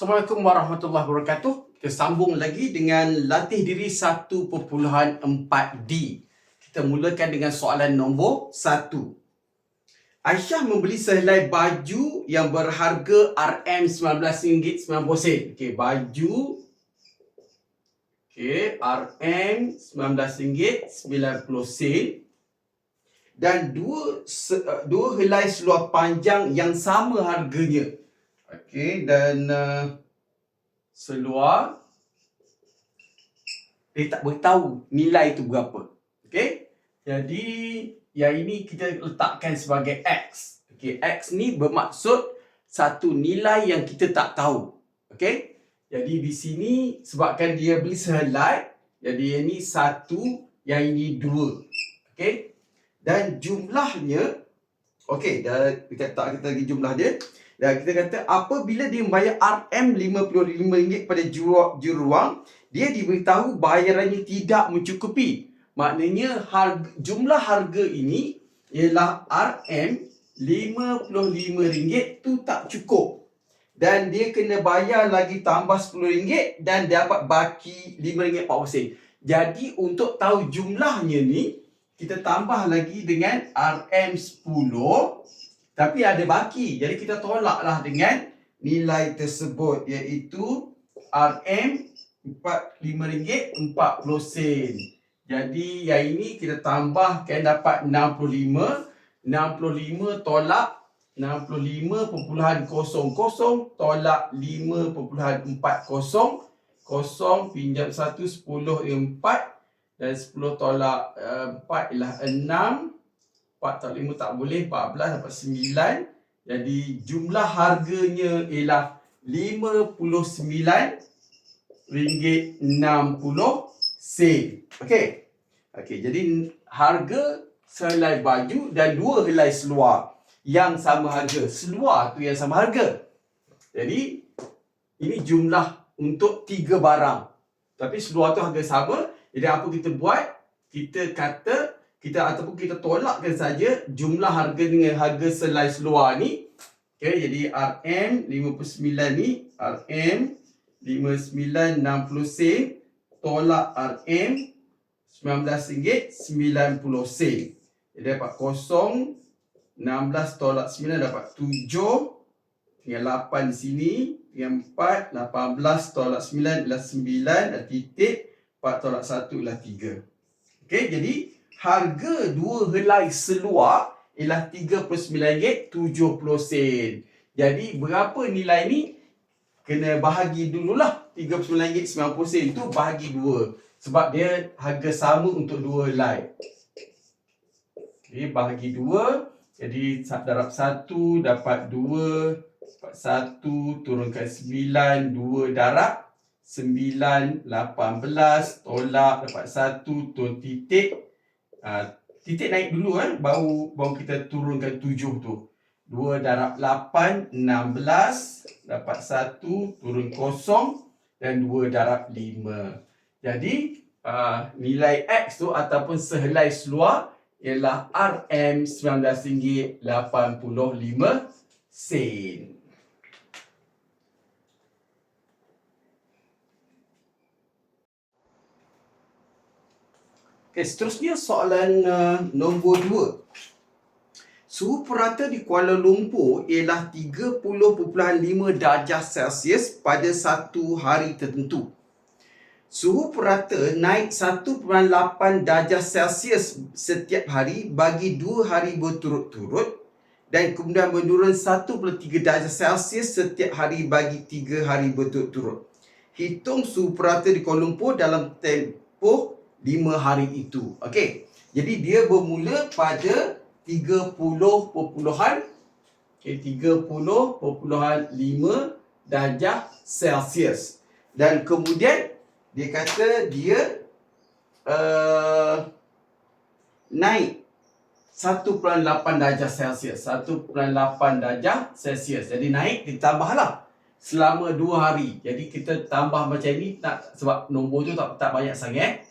Assalamualaikum warahmatullahi wabarakatuh. Kita sambung lagi dengan latih diri 1.4D. Kita mulakan dengan soalan nombor 1. Aisyah membeli sehelai baju yang berharga RM19.90. Okey, baju Okey, RM19.90 dan dua dua helai seluar panjang yang sama harganya. Okey, dan uh, seluar dia tak beritahu nilai itu berapa. Okey? Jadi yang ini kita letakkan sebagai X. Okey, X ni bermaksud satu nilai yang kita tak tahu. Okey? Jadi di sini sebabkan dia beli sehelai, jadi yang ini satu, yang ini dua. Okey? Dan jumlahnya okey, dah kita tak kita lagi jumlah dia. Dan kita kata apabila dia membayar RM55 pada juru, juruang, dia diberitahu bayarannya tidak mencukupi. Maknanya harga, jumlah harga ini ialah RM55 tu tak cukup. Dan dia kena bayar lagi tambah RM10 dan dapat baki RM5.40. Jadi untuk tahu jumlahnya ni, kita tambah lagi dengan RM10 tapi ada baki. Jadi kita tolaklah dengan nilai tersebut iaitu RM RM45.40. Jadi yang ini kita tambahkan dapat 65. 65 tolak 65.00 tolak 5.40. 0 pinjam 1 10 4 dan 10 tolak uh, 4 ialah 6. 4 tolak 5 tak boleh 14 dapat 9. Jadi jumlah harganya ialah 59 ringgit 60 sen. Okey. Okey, jadi harga sehelai baju dan dua helai seluar yang sama harga. Seluar tu yang sama harga. Jadi ini jumlah untuk tiga barang. Tapi seluar tu harga sama. Jadi apa kita buat? Kita kata kita ataupun kita tolakkan saja jumlah harga dengan harga selai seluar ni. Okey, jadi RM 59 ni RM 59.60 sen tolak RM RM19.90 sen. Jadi dapat kosong 16 tolak 9 dapat 7 tinggal 8 di sini tinggal 4 18 tolak 9 ialah 9 dan titik 4 tolak 1 ialah 3. Okey, jadi harga dua helai seluar ialah RM39.70 sen. Jadi berapa nilai ni? Kena bahagi dululah RM39.90 sen tu bahagi dua. Sebab dia harga sama untuk dua helai. Okey, bahagi dua. Jadi darab satu dapat dua. Dapat satu turunkan sembilan. Dua darab sembilan. Lapan belas. Tolak dapat satu. Turun titik. Uh, titik naik dulu kan. Baru, baru kita turunkan tujuh tu. Dua darab lapan. Enam belas. Dapat satu. Turun kosong. Dan dua darab lima. Jadi uh, nilai X tu ataupun sehelai seluar ialah RM19.85 sen. Okay, seterusnya soalan uh, nombor 2. Suhu purata di Kuala Lumpur ialah 30.5 darjah Celsius pada satu hari tertentu. Suhu purata naik 1.8 darjah Celsius setiap hari bagi dua hari berturut-turut dan kemudian menurun 1.3 darjah Celsius setiap hari bagi tiga hari berturut-turut. Hitung suhu purata di Kuala Lumpur dalam tempoh lima hari itu. Okey. Jadi dia bermula pada 30 perpuluhan okay, 30.5 darjah Celsius. Dan kemudian dia kata dia uh, naik 1.8 darjah Celsius. 1.8 darjah Celsius. Jadi naik ditambahlah selama dua hari. Jadi kita tambah macam ni nak sebab nombor tu tak tak banyak sangat.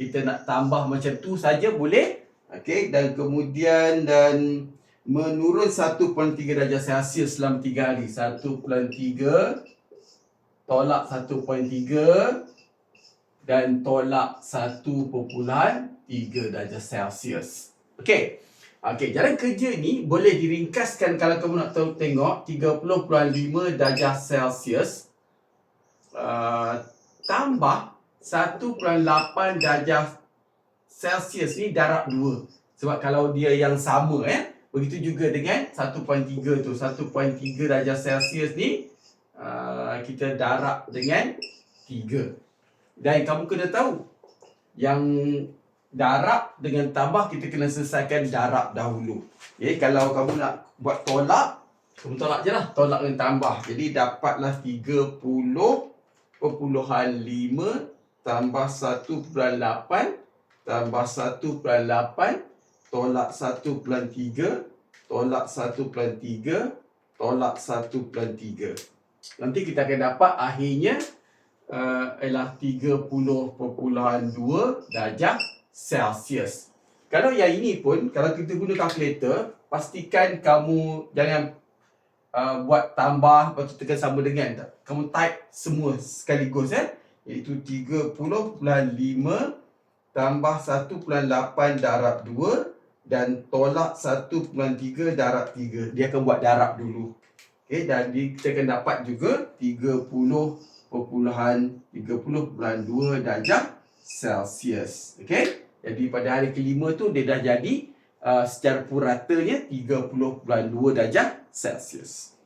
Kita nak tambah macam tu saja boleh. Okey dan kemudian dan menurun 1.3 darjah Celsius selama 3 hari. 1.3 tolak 1.3 dan tolak 1.3 darjah Celsius. Okey. Okey, jalan kerja ni boleh diringkaskan kalau kamu nak tahu tengok 30.5 darjah Celsius uh, tambah 1.8 darjah Celsius ni darab 2. Sebab kalau dia yang sama eh, begitu juga dengan 1.3 tu. 1.3 darjah Celsius ni uh, kita darab dengan 3. Dan kamu kena tahu yang darab dengan tambah kita kena selesaikan darab dahulu. Okay, kalau kamu nak buat tolak, kamu tolak je lah. Tolak dengan tambah. Jadi dapatlah 30 perpuluhan 5 tambah 1.8 tambah 1.8 tolak 1.3 tolak 1.3 tolak 1.3 nanti kita akan dapat akhirnya uh, ialah 30.2 darjah Celsius. Kalau yang ini pun kalau kita guna kalkulator pastikan kamu jangan uh, buat tambah lepas tu tekan sama dengan kamu type semua sekaligus eh iaitu 30.5 tambah 1.8 darab 2 dan tolak 1.3 darab 3. Dia akan buat darab dulu. Okey, dan kita akan dapat juga 30.2 darjah Celsius. Okey? Jadi pada hari kelima tu dia dah jadi uh, secara puratanya 30.2 darjah Celsius.